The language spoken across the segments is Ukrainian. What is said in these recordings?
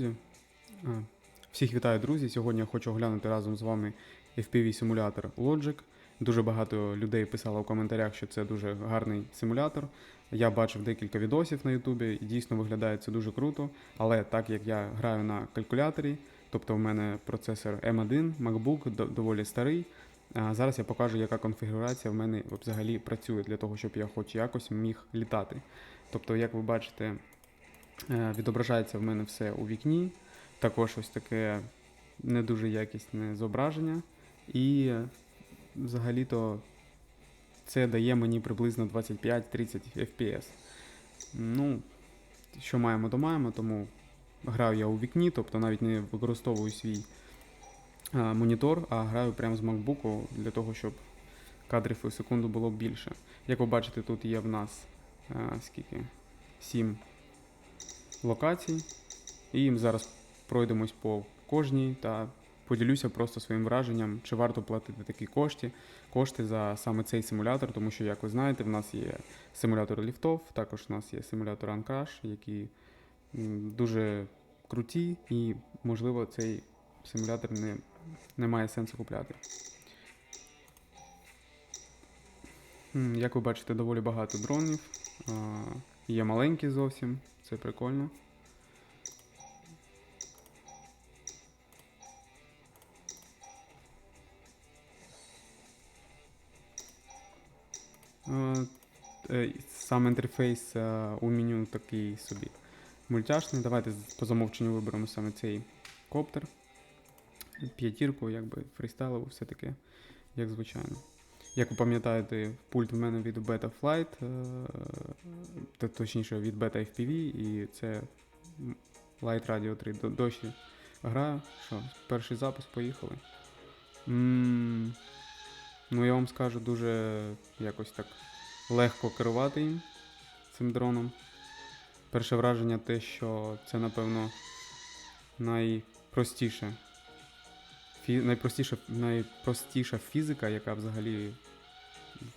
Друзі, Всіх вітаю, друзі. Сьогодні я хочу оглянути разом з вами FPV-симулятор Logic. Дуже багато людей писало в коментарях, що це дуже гарний симулятор. Я бачив декілька відосів на Ютубі і дійсно виглядає це дуже круто. Але так як я граю на калькуляторі, тобто в мене процесор M1, MacBook доволі старий. Зараз я покажу, яка конфігурація в мене взагалі працює для того, щоб я хоч якось міг літати. Тобто, як ви бачите, Е, Відображається в мене все у вікні. Також ось таке не дуже якісне зображення. І е, взагалі-то це дає мені приблизно 25-30 FPS. Ну, що маємо, то маємо, тому граю я у вікні, тобто навіть не використовую свій е, монітор, а граю прямо з MacBook для того, щоб кадрів у секунду було більше. Як ви бачите, тут є в нас е, скільки? 7 локацій. І зараз пройдемось по кожній та поділюся просто своїм враженням, чи варто платити такі кошти, кошти за саме цей симулятор, тому що, як ви знаєте, в нас є симулятор ліфтов, також у нас є симулятор Uncrash, які дуже круті, і, можливо, цей симулятор не, не має сенсу купляти. Як ви бачите, доволі багато дронів. Є маленькі зовсім, це прикольно. Е, Сам інтерфейс е, у меню такий собі мультяшний. Давайте по замовченню виберемо саме цей коптер. П'ятірку, якби фрістайлово, все таке, як звичайно. Як ви пам'ятаєте, пульт в мене від Beta Flight, е, та точніше від Beta FPV, і це Light Radio 3. До- Досі граю. Що, перший запис, поїхали. м ну, я вам скажу, дуже якось так легко керувати їм, цим дроном. Перше враження те, що це, напевно, найпростіше. Фі... Найпростіша, найпростіша фізика, яка взагалі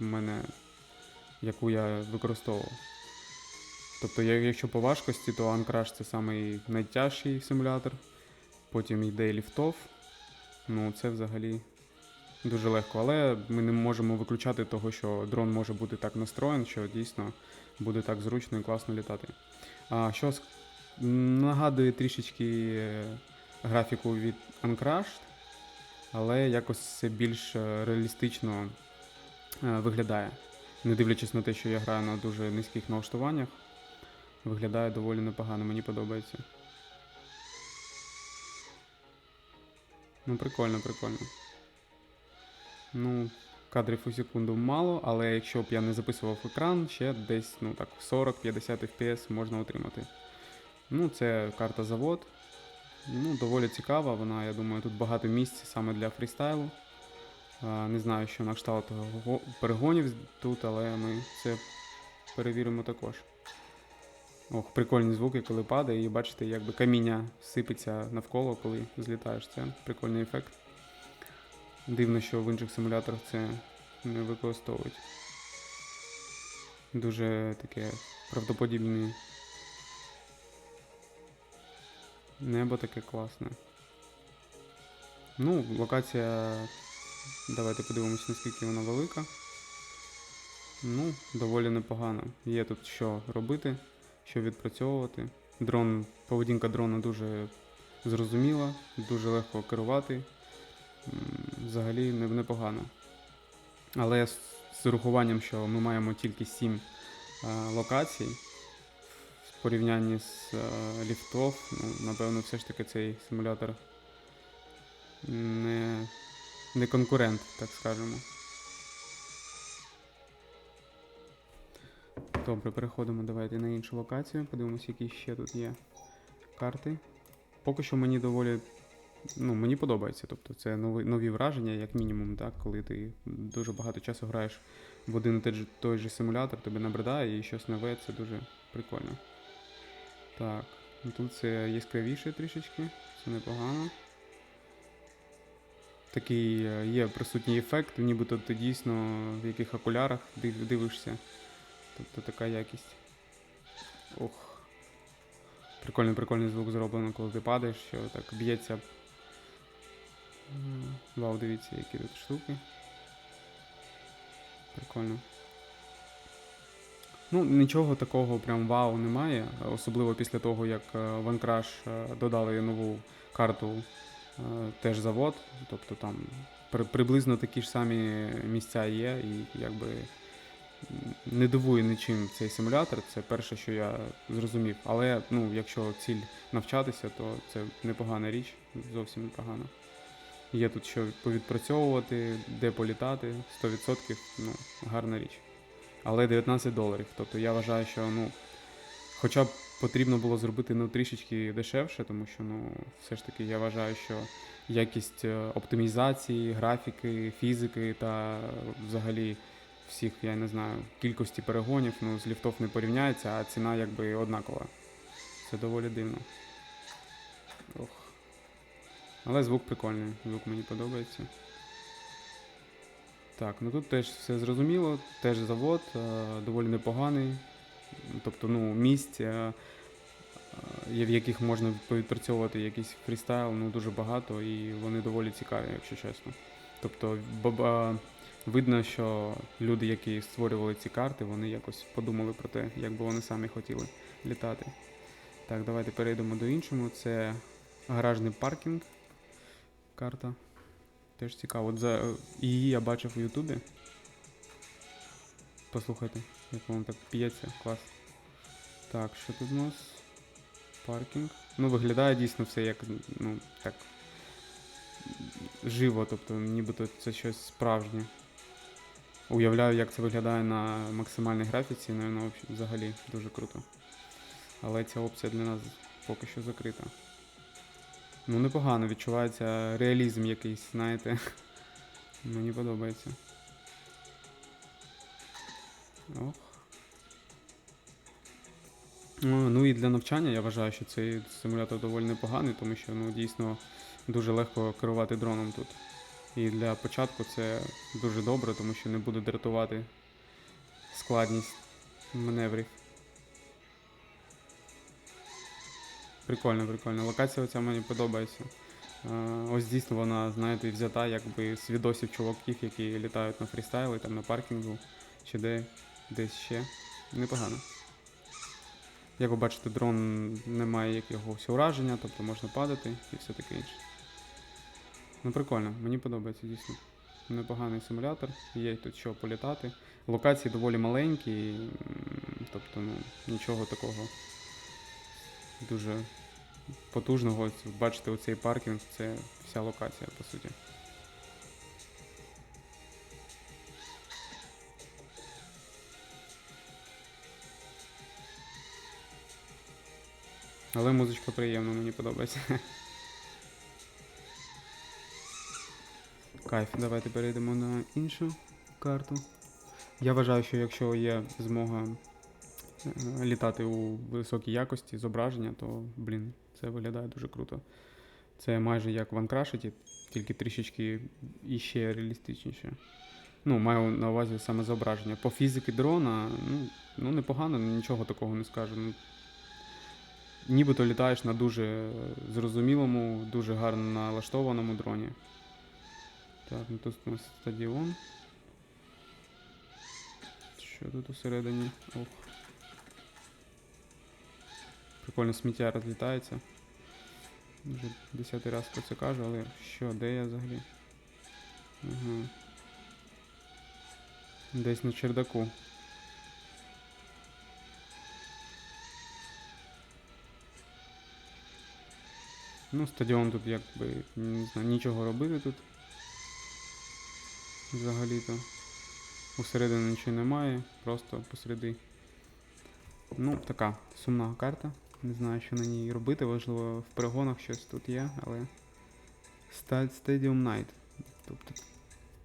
в мене, яку я використовував. Тобто, якщо по важкості, то Uncrash це самий найтяжчий симулятор. Потім йде ліфтов. Ну, це взагалі дуже легко. Але ми не можемо виключати того, що дрон може бути так настроєн, що дійсно буде так зручно і класно літати. А, що нагадує трішечки е, графіку від Uncrashed, але якось це більш е, реалістично е, виглядає. Не дивлячись на те, що я граю на дуже низьких налаштуваннях, виглядає доволі непогано, мені подобається. Ну, прикольно, прикольно. Ну, кадрів у секунду мало, але якщо б я не записував екран, ще десь ну так 40-50 FPS можна отримати. Ну, це карта завод. Ну, доволі цікава, вона, я думаю, тут багато місць саме для фрістайлу. Не знаю, що на кшталт перегонів тут, але ми це перевіримо також. Ох, прикольні звуки, коли падає, і бачите, якби каміння сипеться навколо, коли злітаєш. Це прикольний ефект. Дивно, що в інших симуляторах це не використовують. Дуже таке правдоподібне. Небо таке класне. Ну, локація. Давайте подивимося, наскільки вона велика. Ну, доволі непогано. Є тут що робити, що відпрацьовувати. Дрон, поведінка дрона дуже зрозуміла, дуже легко керувати. Взагалі непогано. Але з, урахуванням, що ми маємо тільки 7 локацій в порівнянні з е, ліфтов, ну, напевно, все ж таки цей симулятор не, не конкурент, так скажемо. Добре, переходимо давайте на іншу локацію, подивимося, які ще тут є карти. Поки що мені доволі. Ну, мені подобається. Тобто це нові, нові враження, як мінімум, так, коли ти дуже багато часу граєш в один і той же, симулятор, тобі набридає і щось нове, це дуже прикольно. Так, ну тут це яскравіше трішечки, це непогано. Такий е, є присутній ефект, нібито ти дійсно в яких окулярах дивишся. Тобто така якість. Ох. Прикольний, прикольний звук зроблено, коли ти падаєш, що так б'ється. Вау, дивіться, які тут штуки. Прикольно. Ну, нічого такого прям вау немає, особливо після того, як е, в OneCrash е, додали нову карту е, теж завод. Тобто там при- приблизно такі ж самі місця є, і якби не дивує нічим цей симулятор. Це перше, що я зрозумів. Але ну, якщо ціль навчатися, то це непогана річ, зовсім непогана. Є тут що повідпрацьовувати, де політати, 100%, ну, гарна річ. Але 19 доларів. Тобто я вважаю, що ну, хоча б потрібно було зробити ну, трішечки дешевше, тому що ну, все ж таки я вважаю, що якість е, оптимізації, графіки, фізики та взагалі всіх, я не знаю, кількості перегонів ну, з ліфтов не порівняється, а ціна якби однакова. Це доволі дивно. Ох. Але звук прикольний, звук мені подобається. Так, ну тут теж все зрозуміло, теж завод, е, доволі непоганий. Тобто, ну, місць, е, е, є, в яких можна повідпрацьовувати якийсь фрістайл, ну дуже багато, і вони доволі цікаві, якщо чесно. Тобто, баба, видно, що люди, які створювали ці карти, вони якось подумали про те, як би вони самі хотіли літати. Так, давайте перейдемо до іншого. Це гаражний паркінг. Карта. Теж цікаво. От за е, її я бачив у Ютубі. Послухайте, як воно так п'ється, клас. Так, що тут у нас? Паркінг. Ну, виглядає дійсно все як, ну, так. Живо, тобто нібито це щось справжнє. Уявляю, як це виглядає на максимальній графіці, ну, взагалі дуже круто. Але ця опція для нас поки що закрита. Ну, непогано, відчувається реалізм якийсь, знаєте. Мені подобається. Ох. Ну, ну і для навчання я вважаю, що цей симулятор доволі непоганий, тому що ну, дійсно дуже легко керувати дроном тут. І для початку це дуже добре, тому що не буде дратувати складність маневрів. Прикольно, прикольно. Локація оця мені подобається. Е, Ось дійсно вона, знаєте, взята якби з відосів чуваків, які літають на фрістайли, там на паркінгу, чи де, десь ще. Непогано. Як ви бачите, дрон не має якогось ураження, тобто можна падати і все таке інше. Ну прикольно, мені подобається дійсно. Непоганий симулятор, є тут що політати. Локації доволі маленькі, тобто ну, нічого такого дуже потужного. Ось Бачите, оцей паркінг це вся локація, по суті. Але музичка приємна, мені подобається. Кайф, давайте перейдемо на іншу карту. Я вважаю, що якщо є змога літати у високій якості зображення, то, блін, це виглядає дуже круто. Це майже як в Uncrashed, тільки трішечки іще реалістичніше. Ну, маю на увазі саме зображення. По фізики дрона, ну, ну непогано, нічого такого не скажу. Ну, нібито літаєш на дуже зрозумілому, дуже гарно налаштованому дроні. Так, ну тут у нас стадіон. Що тут усередині? Ох. Прикольно сміття розлітається. Вже десятий раз про це кажу, але що, де я взагалі? Ага. Десь на чердаку. Ну, стадіон тут якби не знаю, нічого робити тут. Взагалі-то. Усередині нічого немає, просто посереди. Ну, така сумна карта. Не знаю, що на ній робити, можливо, в перегонах щось тут є, але. Sta- Stadium Night. Тобто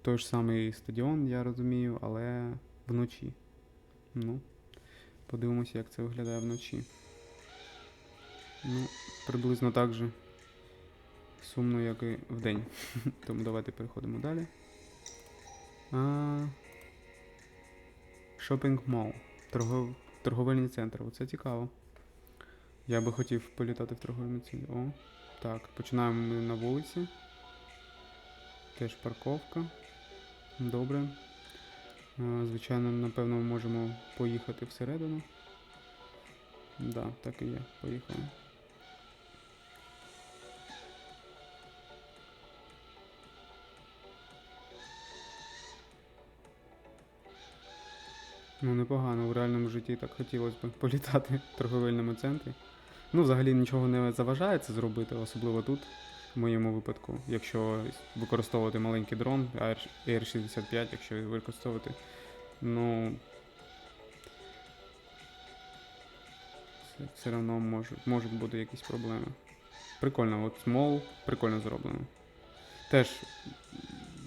той ж самий стадіон, я розумію, але вночі. Ну, подивимося, як це виглядає вночі. Ну, приблизно так же сумно, як і вдень. Тому давайте переходимо далі. А... Шопінг мол. Торгов... Торговельний центр. Оце цікаво. Я би хотів політати в торговельну цілі. О, так, починаємо ми на вулиці. Теж парковка. Добре. Е, Звичайно, напевно, ми можемо поїхати всередину. Да, так і є. Поїхали. Ну, непогано, в реальному житті так хотілося б політати в торговельному центрі. Ну, взагалі нічого не заважає це зробити, особливо тут, в моєму випадку. Якщо використовувати маленький дрон, AR- AR-65, якщо використовувати, ну. Це все одно можуть, можуть бути якісь проблеми. Прикольно, от смол прикольно зроблено. Теж,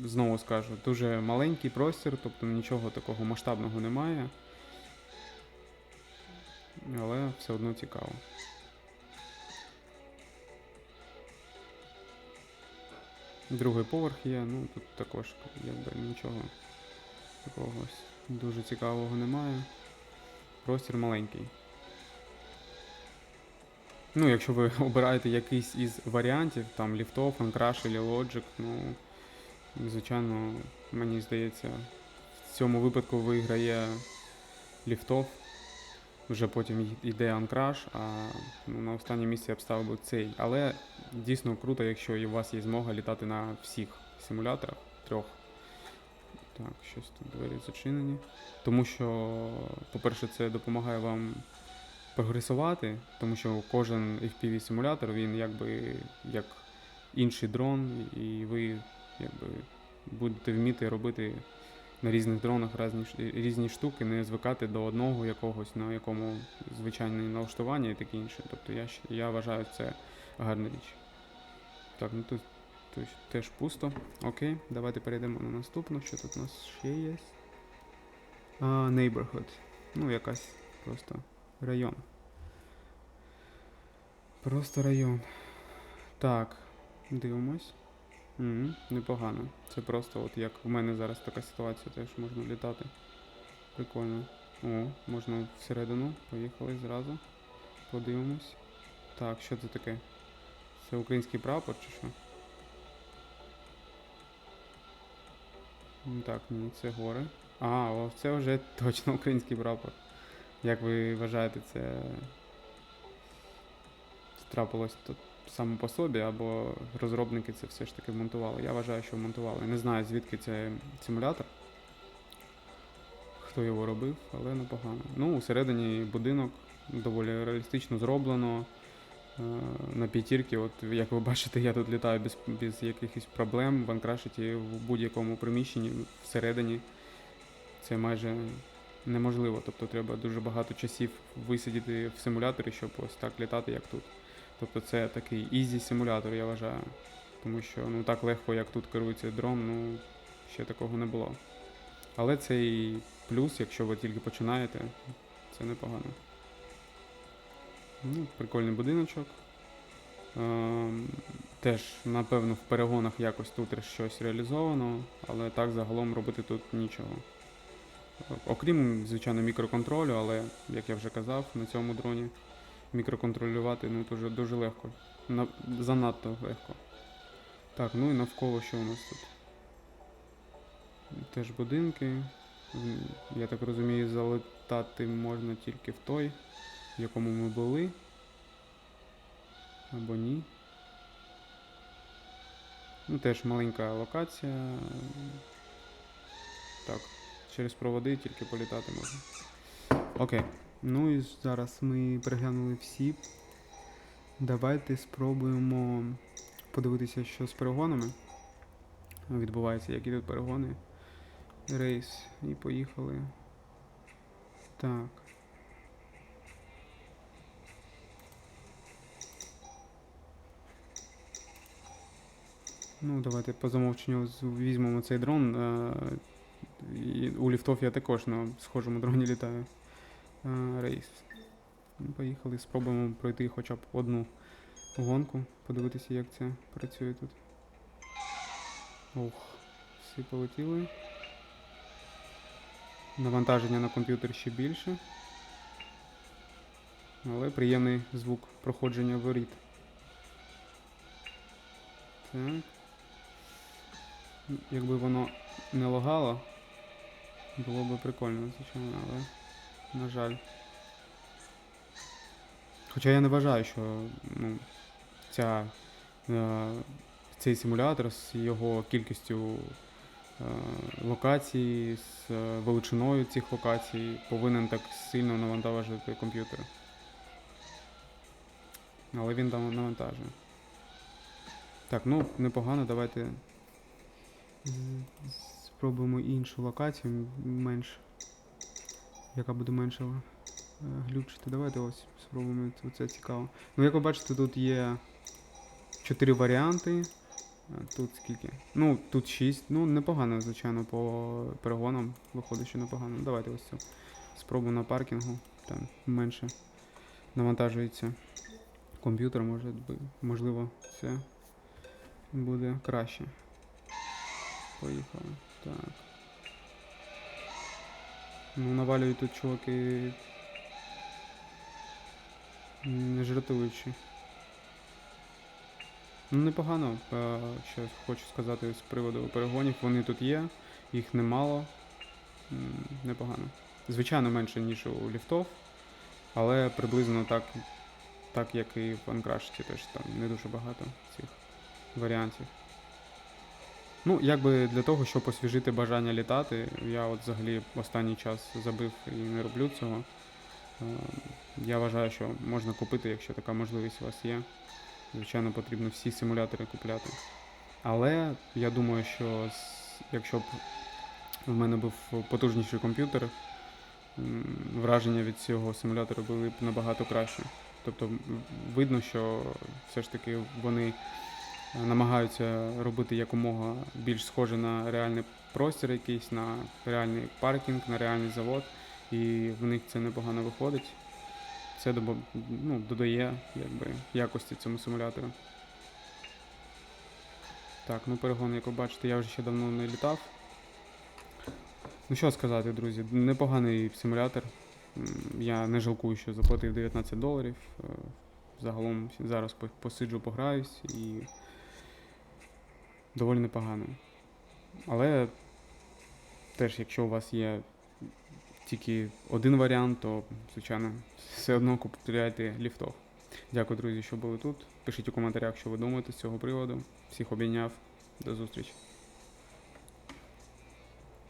знову скажу, дуже маленький простір, тобто нічого такого масштабного немає. Але все одно цікаво. Другий поверх є, ну тут також якби нічого такого дуже цікавого немає. Простір маленький. Ну, якщо ви обираєте якийсь із варіантів, там ліфтов, Uncrash або Logic, ну, звичайно, мені здається, в цьому випадку виграє ліфтов, вже потім йде Uncrash, а ну, на останнє місце я б ставив цей. Але дійсно круто, якщо і у вас є змога літати на всіх симуляторах трьох. Так, щось тут двері зачинені. Тому що, по-перше, це допомагає вам прогресувати, тому що кожен FPV симулятор він якби як інший дрон, і ви якби будете вміти робити на різних дронах різні, різні штуки, не звикати до одного якогось, на якому звичайне налаштування і таке інше. Тобто я, я вважаю це гарна річ. Так, ну тут, тут теж пусто. Окей, давайте перейдемо на наступну. Що тут у нас ще є? А, neighborhood. Ну, якась просто район. Просто район. Так, дивимось. Угу, непогано. Це просто от як в мене зараз така ситуація, теж можна літати. Прикольно. О, можна всередину. Поїхали зразу. Подивимось. Так, що це таке? Це український прапор чи що? Так, ні, це гори. А, о, це вже точно український прапор. Як ви вважаєте, це трапилось тут саме по собі, або розробники це все ж таки вмонтували? Я вважаю, що вмонтували. Не знаю, звідки це симулятор. Хто його робив, але непогано. Ну, усередині будинок доволі реалістично зроблено. Е, На п'ятірки, от як ви бачите, я тут літаю без, без якихось проблем в анкрашиті в будь-якому приміщенні всередині. Це майже неможливо. Тобто треба дуже багато часів висидіти в симуляторі, щоб ось так літати, як тут. Тобто це такий ізі симулятор, я вважаю. Тому що ну так легко, як тут керується дрон, ну ще такого не було. Але це і плюс, якщо ви тільки починаєте, це непогано. Ну, прикольний будиночок. Ем, теж, напевно, в перегонах якось тут щось реалізовано, але так загалом робити тут нічого. Окрім, звичайно, мікроконтролю, але, як я вже казав, на цьому дроні мікроконтролювати ну, дуже, дуже легко. На, занадто легко. Так, ну і навколо що у нас тут? Теж будинки. Я так розумію, залетати можна тільки в той, в якому ми були. Або ні. Ну, теж маленька локація. Так, через проводи тільки політати можна. Окей. Ну і зараз ми переглянули всі. Давайте спробуємо подивитися, що з перегонами відбувається, які тут перегони. Рейс. І поїхали. Так. Ну, давайте по замовченню візьмемо цей дрон. У ліфтов я також на схожому дроні літаю. Е, рейс. Поїхали, спробуємо пройти хоча б одну гонку, подивитися, як це працює тут. Ох, всі полетіли. Навантаження на комп'ютер ще більше. Але приємний звук проходження воріт. Так. Якби воно не лагало, було б прикольно, звичайно, але, на жаль. Хоча я не вважаю, що ну, ця, е, цей симулятор з його кількістю е, локацій, з е, величиною цих локацій повинен так сильно навантажити комп'ютер. Але він там навантажує. Так, ну непогано, давайте спробуємо іншу локацію менш. Яка буде менше е, глючити. Давайте ось спробуємо це, цікаво. Ну, як ви бачите, тут є чотири варіанти. Тут скільки? Ну, тут 6. Ну, непогано, звичайно, по перегонам виходить, що непогано. Давайте ось цю спробу на паркінгу. Там менше навантажується комп'ютер, може, можливо, це буде краще. Поїхали. Так. Ну, навалюють тут чуваки. Не жартуючи. Ну, непогано, е, що хочу сказати з приводу перегонів. Вони тут є, їх немало. Непогано. Звичайно, менше, ніж у ліфтов, але приблизно так, так як і в Анкрашті теж там не дуже багато цих варіантів. Ну, якби для того, щоб освіжити бажання літати, я от взагалі останній час забив і не роблю цього. Е, Я вважаю, що можна купити, якщо така можливість у вас є. Звичайно, потрібно всі симулятори купляти. Але я думаю, що якщо б в мене був потужніший комп'ютер, враження від цього симулятора були б набагато краще. Тобто видно, що все ж таки вони намагаються робити якомога більш схоже на реальний простір якийсь, на реальний паркінг, на реальний завод, і в них це непогано виходить. Це ну, додає якби, якості цьому симулятору. Так, ну перегон, як ви бачите, я вже ще давно не літав. Ну що сказати, друзі, непоганий симулятор. Я не жалкую, що заплатив 19 доларів. Е, Загалом зараз посиджу, пограюсь і доволі непогано. Але теж, якщо у вас є тільки один варіант, то, звичайно, все одно купуєте ліфтов. Дякую, друзі, що були тут. Пишіть у коментарях, що ви думаєте з цього приводу. Всіх обійняв. До зустрічі.